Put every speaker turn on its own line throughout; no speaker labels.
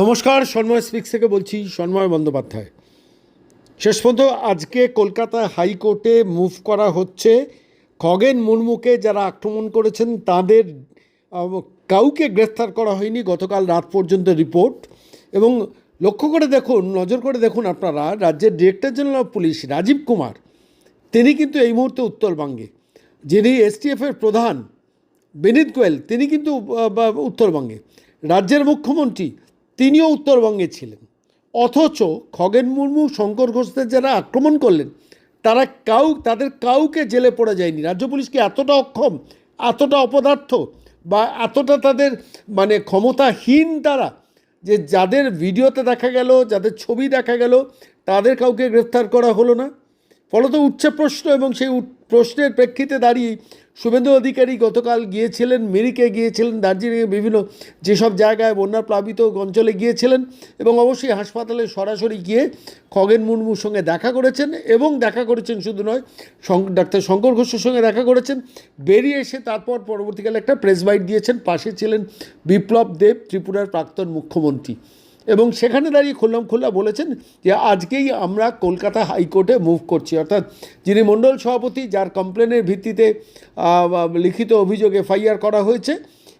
নমস্কার, সন্ময় স্পিক্স থেকে বলছি সন্ময় বন্দ্যোপাধ্যায়। শেষ পর্যন্ত আজকে কলকাতা হাইকোর্টে মুভ করা হচ্ছে। খগেন মুর্মুকে যারা আক্রমণ করেছেন, তাদের কাউকে গ্রেফতার করা হয়নি গতকাল রাত পর্যন্ত রিপোর্ট। এবং লক্ষ্য করে দেখুন, নজর করে দেখুন আপনারা, রাজ্যের director general of police Rajeev Kumar, তিনি কিন্তু এই মুহূর্তে উত্তরবঙ্গে। যিনি এসটিএফের প্রধান, বিনীত গোয়েল, তিনি কিন্তু উত্তরবঙ্গে। রাজ্যের মুখ্যমন্ত্রী তিনিও উত্তরবঙ্গে ছিলেন। অথচ খগেন মুর্মু, শঙ্কর ঘোষদের যারা আক্রমণ করলেন, তারা কাউ, তাদের কাউকে জেলে পড়া যায়নি। রাজ্য পুলিশ কি এতটা অক্ষম, এতটা অপদার্থ বা এতটা তাদের মানে ক্ষমতাহীন তারা যে যাদের ভিডিওতে দেখা গেল, যাদের ছবি দেখা গেল, তাদের কাউকে গ্রেফতার করা হলো না? ফলত উঠছে প্রশ্ন এবং সেই প্রশ্নের প্রেক্ষিতে দাঁড়িয়ে শুভেন্দু অধিকারী গতকাল গিয়েছিলেন, মিরিকে গিয়েছিলেন দার্জিলিংয়ে বিভিন্ন যেসব জায়গায় বন্যা প্লাবিত অঞ্চলে গিয়েছিলেন এবং অবশ্যই হাসপাতালে সরাসরি গিয়ে খগেন মুর্মুর সঙ্গে দেখা করেছেন এবং দেখা করেছেন শুধু নয় ডাক্তার শঙ্কর ঘোষের সঙ্গে দেখা করেছেন। বেরিয়ে এসে তারপর পরবর্তীকালে একটা প্রেস বাইট দিয়েছেন। পাশে ছিলেন বিপ্লব দেব, ত্রিপুরার প্রাক্তন মুখ্যমন্ত্রী। এবং সেখানে দাঁড়িয়ে খুললাম খুল্লা বলেছেন যে আজকেই আমরা কলকাতা হাইকোর্টে মুভ করছি। অর্থাৎ যিনি মণ্ডল সভাপতি, যার কমপ্লেনের ভিত্তিতে লিখিত অভিযোগ এফআইআর করা হয়েছে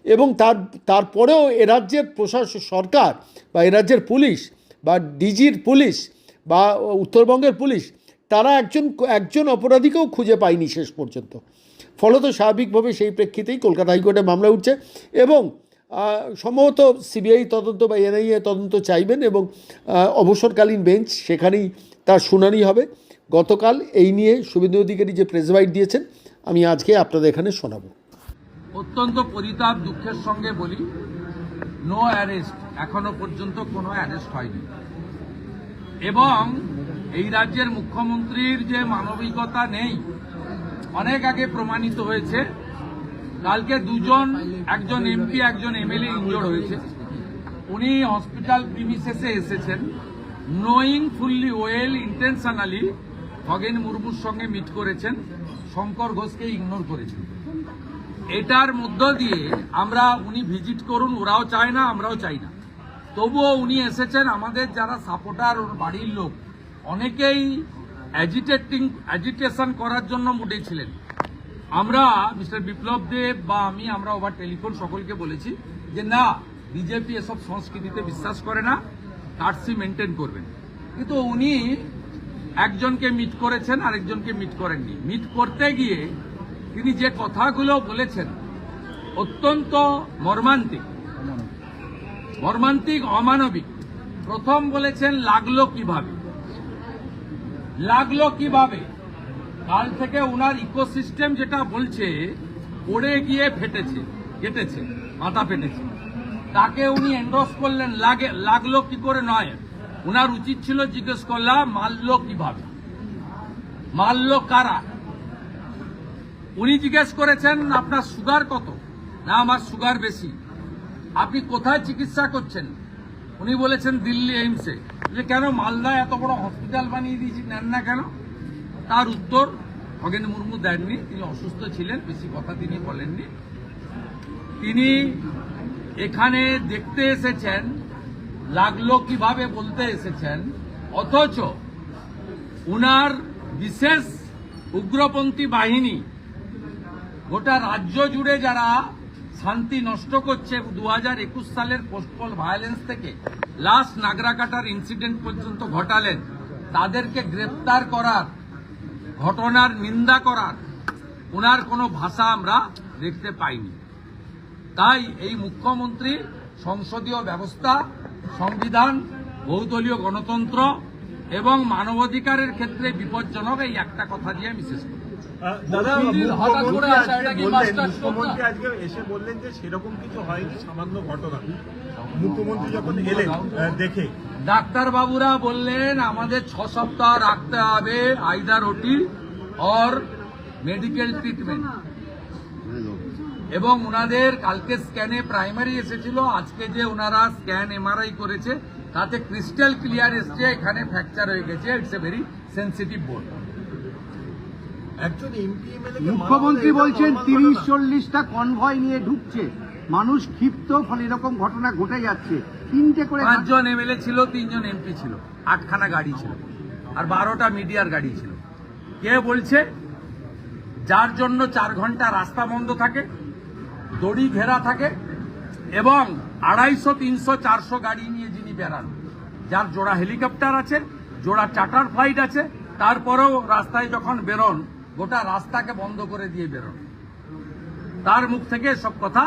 এবং তার, তারপরেও এ রাজ্যের প্রশাসন সরকার বা এ রাজ্যের পুলিশ বা ডিজির পুলিশ বা উত্তরবঙ্গের পুলিশ, তারা একজন একজন অপরাধীকেও খুঁজে পায়নি শেষ পর্যন্ত। ফলত স্বাভাবিকভাবে সেই প্রেক্ষিতেই কলকাতা হাইকোর্টে মামলা উঠছে এবং সম্ভবত সিবিআই তদন্ত বা এনআইএ তদন্ত চাইবেন এবং অবসরকালীন বেঞ্চ সেখানেই তার শুনানি হবে। গতকাল এই নিয়ে শুভেন্দু অধিকারী যে প্রেস বাইট দিয়েছেন, আমি আজকে আপনাদের এখানে শোনাব।
অত্যন্ত পরিতাপ দুঃখের সঙ্গে বলি নো অ্যারেস্ট এখনও পর্যন্ত কোনো অ্যারেস্ট হয়নি। এবং এই রাজ্যের মুখ্যমন্ত্রীর যে মানবিকতা নেই, অনেক আগে প্রমাণিত হয়েছে কালকে দুজন, একজন এমপি একজন এমএলএ ইনজোর হয়েছে। উনি হসপিটাল প্রিমিসেসে এসেছেন। Knowing fully well intentionally Khagen মুর্মুর সঙ্গে মিট করেছেন। শঙ্কর ঘোষকে ইগনোর করেছেন। এটার মধ্য দিয়ে আমরা উনি ভিজিট করুন, ওরাও চায় না, আমরাও চাই না। তবুও উনি এসেছেন। আমাদের যারা সাপোর্টার ওর বাড়ির লোক, অনেকেই অ্যাজিটেটিং অ্যাজিটেশন করার জন্য উঠেছিলেন আমরা মিস্টার বিপ্লব দেব বা আমি, আমরা ওভার টেলিফোন সকলকে বলেছি যে না, বিজেপি এসব সংস্কৃতিতে বিশ্বাস করে না কার্সি মেনটেন করবেন। কিন্তু উনি একজনকে মিট করেছেন, আরেকজনকে মিট করেননি। মিট করতে গিয়ে তিনি যে কথাগুলো বলেছেন, অত্যন্ত মর্মান্তিক। মর্মান্তিক, অমানবিক। প্রথম বলেছেন, লাগল কীভাবে? লাগল কীভাবে? কাল থেকে ওনার ইকোসিস্টেম যেটা বলছে, পড়ে গিয়ে ফেটেছে, কেটেছে, মাথা ফেটেছে। তাকে উনি এন্ডোর্স করলেন, লাগে, লাগল কি করে নয়? ওনার উচিত ছিল জিজ্ঞেস করলাম মারলো কীভাবে? মারলো কারা? উনি জিজ্ঞেস করেছেন, আপনার সুগার কত? না, আমার সুগার বেশি। আপনি কোথায় চিকিৎসা করছেন? উনি বলেছেন, দিল্লি এইমসে। যে কেন মালদায় এত বড় হসপিটাল বানিয়ে দিয়েছি, নেন না কেন? তার উত্তর খগেন মুর্মু দেননি, তিনি অসুস্থ ছিলেন, বেশি কথা তিনি বলেননি। তিনি এখানে দেখতে এসেছেন, লাগল কীভাবে বলতে এসেছেন, অথচ উনার বিশেষ উগ্রপন্থী বাহিনী, গোটা রাজ্য জুড়ে যারা শান্তি নষ্ট করছে দু হাজার একুশ সালের পোস্টপল ভায়োলেন্স থেকে লাস্ট নাগরাকাটার ইনসিডেন্ট পর্যন্ত ঘটালেন, তাদেরকে গ্রেপ্তার করার ঘটনার নিন্দা করার ওনার কোনো ভাষা আমরা দেখতে পাইনি। তাই এই মুখ্যমন্ত্রী সংসদীয় ব্যবস্থা সংবিধান বহুদলীয় গণতন্ত্র এবং মানবাধিকারের ক্ষেত্রে বিপজ্জনক এই একটা কথা দিয়ে আমি শেষ করি।
মুখ্যমন্ত্রী? আজকে এসে বললেন যে সেরকম কিছু হয়নি সামান্য ঘটনা। মুখ্যমন্ত্রী যখন এলেন দেখে
ডাক্তার বাবুরা বললেন আমাদের ছ সপ্তাহ রাখতে হবে either OT or medical treatment এবং ওনাদের কালকে স্ক্যানে প্রাইমারি এসেছিল আজকে যে ওনারা স্ক্যান এমআরআই করেছে তাতে ক্রিস্টাল ক্লিয়ার এসছে এখানে ফ্র্যাকচার হয়ে গেছে it's a very sensitive board
মুখ্যমন্ত্রী বলছেন তিরিশ চল্লিশটা কনভয় নিয়ে ঢুকছে। মানুষ ক্ষিপ্ত ফলে এরকম ঘটনা ঘটে যাচ্ছে। তিনটে করে
পাঁচজন এমএলএ ছিল, তিনজন এমপি ছিল। আটখানা গাড়ি ছিল। আর বারোটা মিডিয়ার গাড়ি ছিল। কে বলছে? যার জন্য চার ঘণ্টা রাস্তা বন্ধ থাকে, দড়ি ঘেরা থাকে, এবং আড়াইশো, তিনশো, চারশো গাড়ি নিয়ে যিনি বেড়ান, যার জোড়া হেলিকপ্টার আছে, জোড়া চার্টার ফ্লাইট আছে, তারপরেও রাস্তায় যখন বেরোন, গোটা রাস্তাকে বন্ধ করে দিয়ে বেরোন। তার মুখ থেকে সব কথা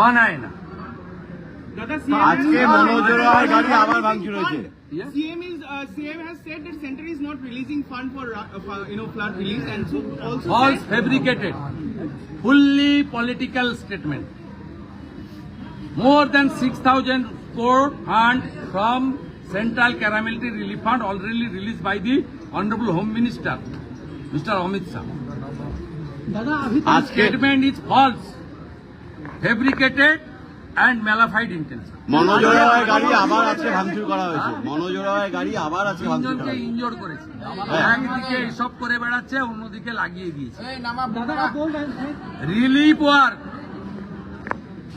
মানায় না।
আজকে মনোজ গাড়ি আবার ভাঙচুর হয়েছে
Yes?
CM is uh, CM has said that center is not releasing fund for uh, for, you know flood relief and so also
false fabricated fully political statement more than 6000 crore fund from central calamity relief fund already released by the honorable home minister mr amit shah
দাদা
statement is false fabricated and malafide
intention মনোজোড়ায় গাড়ি আবার আজকে ভাঙচুর করা হয়েছে। মনোজোড়ায় গাড়ি আবার আজকে ভাঙচুর করা হয়েছে।
ইনজোর করেছে।
হ্যাঁ।
একদিকে সব করে বেড়াচ্ছে অন্যদিকে লাগিয়ে দিয়েছে। রিলিফ ওয়ার্ক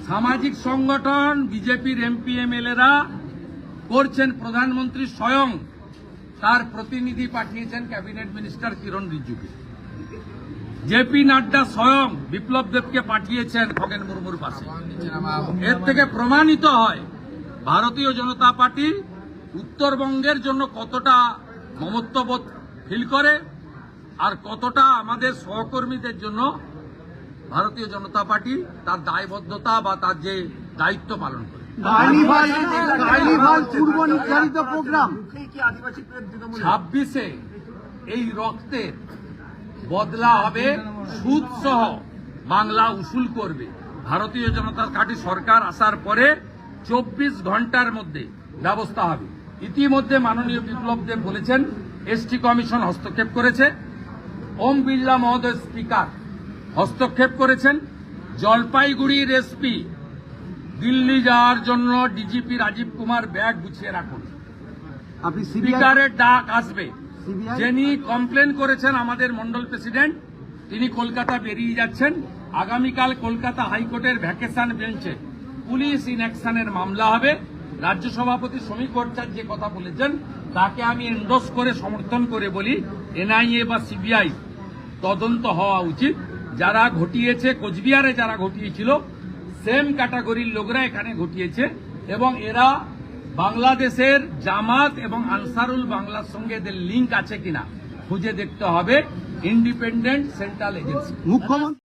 সামাজিক সংগঠন বিজেপির এমপি এমএলএরা করছেন প্রধানমন্ত্রী স্বয়ং। তার প্রতিনিধি পাঠিয়েছেন ক্যাবিনেট মিনিস্টার কিরণ রিজিজুকে জেপি নাড্ডা স্বয়ং বিপ্লব দেবকে পাঠিয়েছেন খগেন মুর্মুর পাশে। এর থেকে প্রমাণিত হয় ভারতীয় জনতা পার্টি উত্তরবঙ্গের জন্য কতটা মমত্ববোধ ফিল করে আর কতটা আমাদের সহকর্মীদের জন্য ভারতীয় জনতা পার্টি তার দায়বদ্ধতা বা তার যে দায়িত্ব পালন করে।
কার্নিভাল কার্নিভাল পূর্ব নির্ধারিত প্রোগ্রাম।
ছাব্বিশে এই রক্তের বদলা হবে সুদ সহ বাংলা উসুল করবে। ভারতীয় জনতা পার্টি সরকার আসার পরে চব্বিশ ঘণ্টার মধ্যে ব্যবস্থা হবে। ইতিমধ্যে মাননীয় বিপ্লব দেব বলেছেন এসটি কমিশন হস্তক্ষেপ করেছে। ওম বিড়লা মহোদয় স্পিকার হস্তক্ষেপ করেছেন। জলপাইগুড়ির এসপি দিল্লি যাওয়ার জন্য ডিজিপি রাজীব কুমার ব্যাগ গুছিয়ে রাখুন।
আপনি
স্পিকারের ডাক আসবে? যিনি কমপ্লেন করেছেন আমাদের মন্ডল প্রেসিডেন্ট, তিনি কলকাতা বেরিয়ে যাচ্ছেন। আগামীকাল কলকাতা হাইকোর্টের ভ্যাকেশন বেঞ্চে পুলিশ ইন অ্যাকশনের মামলা হবে। রাজ্য সভাপতি শ্রমিক ভট্টাচার্য যে কথা বলেছেন, তাকে আমি এন্ডোস করে, সমর্থন করে বলি, এনআইএ বা সিবিআই তদন্ত হওয়া উচিত। যারা ঘটিয়েছে, কোচবিহারে যারা ঘটিয়েছিল সেম ক্যাটাগরির লোকরা এখানে ঘটিয়েছে এবং এরা বাংলাদেশের জামাত এবং আনসারুল বাংলার সঙ্গে এদের লিঙ্ক আছে কিনা? খুঁজে দেখতে হবে। ইন্ডিপেন্ডেন্ট সেন্ট্রাল এজেন্সি
মুখ্যমন্ত্রী